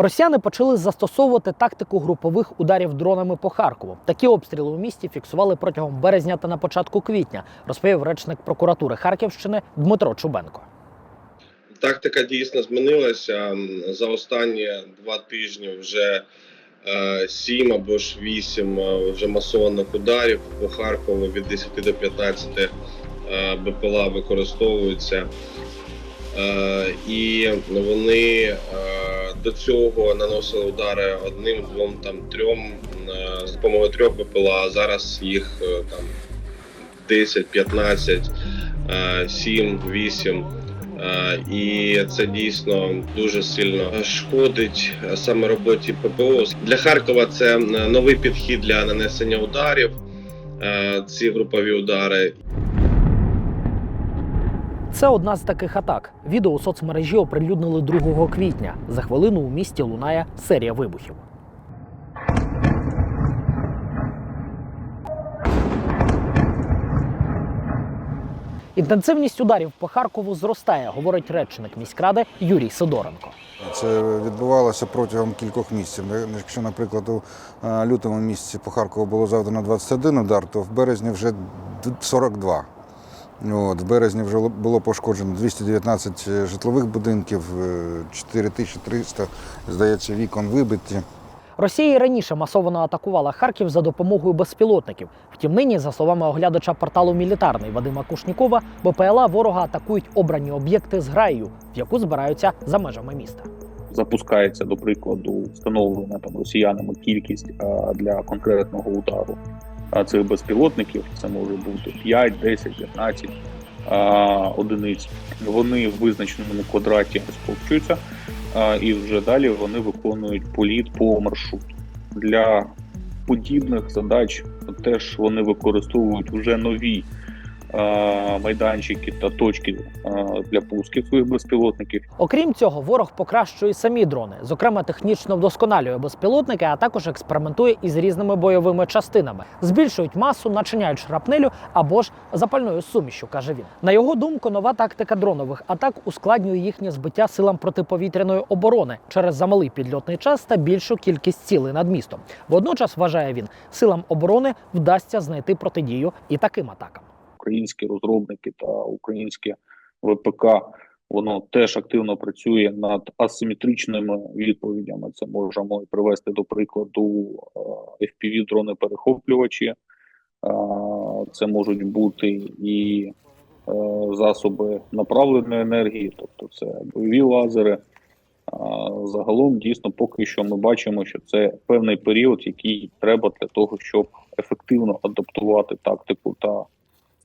Росіяни почали застосовувати тактику групових ударів дронами по Харкову. Такі обстріли у місті фіксували протягом березня та на початку квітня, розповів речник прокуратури Харківщини Дмитро Чубенко. Тактика дійсно змінилася. За останні два тижні вже е, сім або ж вісім е, вже масованих ударів по Харкову від 10 до 15 е, БПЛА використовуються. І вони до цього наносили удари одним, двом, там трьом е, з допомогою трьох БПЛА. а Зараз їх е, там 10, 15, е, 7, 8. Е, І це дійсно дуже сильно шкодить саме роботі ППО. Для Харкова це е, новий підхід для нанесення ударів. Ці групові удари. Це одна з таких атак. Відео у соцмережі оприлюднили 2 квітня. За хвилину у місті лунає серія вибухів. Інтенсивність ударів по Харкову зростає, говорить речник міськради Юрій Сидоренко. Це відбувалося протягом кількох місяців. Якщо, наприклад, у е, лютому місяці по Харкову було завдано 21 удар, то в березні вже д- 42. От, в березні вже було пошкоджено 219 житлових будинків, е, 4300, здається, вікон вибиті. Росія і раніше масово атакувала Харків за допомогою безпілотників. Втім, нині, за словами оглядача порталу Мілітарний Вадима Кушнікова, БПЛА ворога атакують обрані об'єкти з граєю, в яку збираються за межами міста. запускається, до прикладу, встановлена там росіянами кількість а, для конкретного удару а, цих безпілотників. Це може бути 5, 10, 15 а, одиниць. Вони в визначеному квадраті скупчуються, а, і вже далі вони виконують політ по маршруту. Для подібних задач теж вони використовують вже нові. А, Майданчики та точки для пусків своїх безпілотників, Окрім цього, ворог покращує самі дрони, зокрема технічно вдосконалює безпілотники, а також експериментує із різними бойовими частинами, збільшують масу, начиняють шрапнелю або ж запальною сумішю, каже він. На його думку, нова тактика дронових атак ускладнює їхнє збиття силам протиповітряної оборони через замалий підльотний час та більшу кількість цілей над містом. Водночас вважає він, силам оборони вдасться знайти протидію і таким атакам. Українські розробники та українське ВПК воно теж активно працює над асиметричними відповідями. Це можемо привести до прикладу fpv дрони перехоплювачі. Це можуть бути і е, засоби направленої енергії, тобто це бойові лазери. Загалом дійсно поки що ми бачимо, що це певний період, який треба для того, щоб ефективно адаптувати тактику та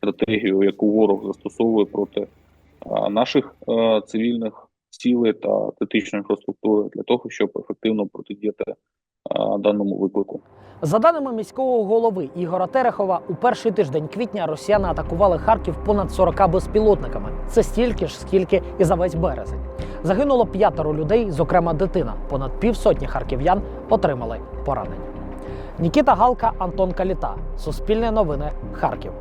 стратегію, яку ворог застосовує проти наших цивільних цілей та критичної інфраструктури для того, щоб ефективно протидіяти даному виклику. За даними міського голови Ігора Терехова, у перший тиждень квітня росіяни атакували Харків понад 40 безпілотниками. Це стільки ж, скільки і за весь березень. Загинуло п'ятеро людей, зокрема дитина. Понад півсотні харків'ян отримали поранення. Нікіта Галка, Антон Каліта. Суспільне новини. Харків.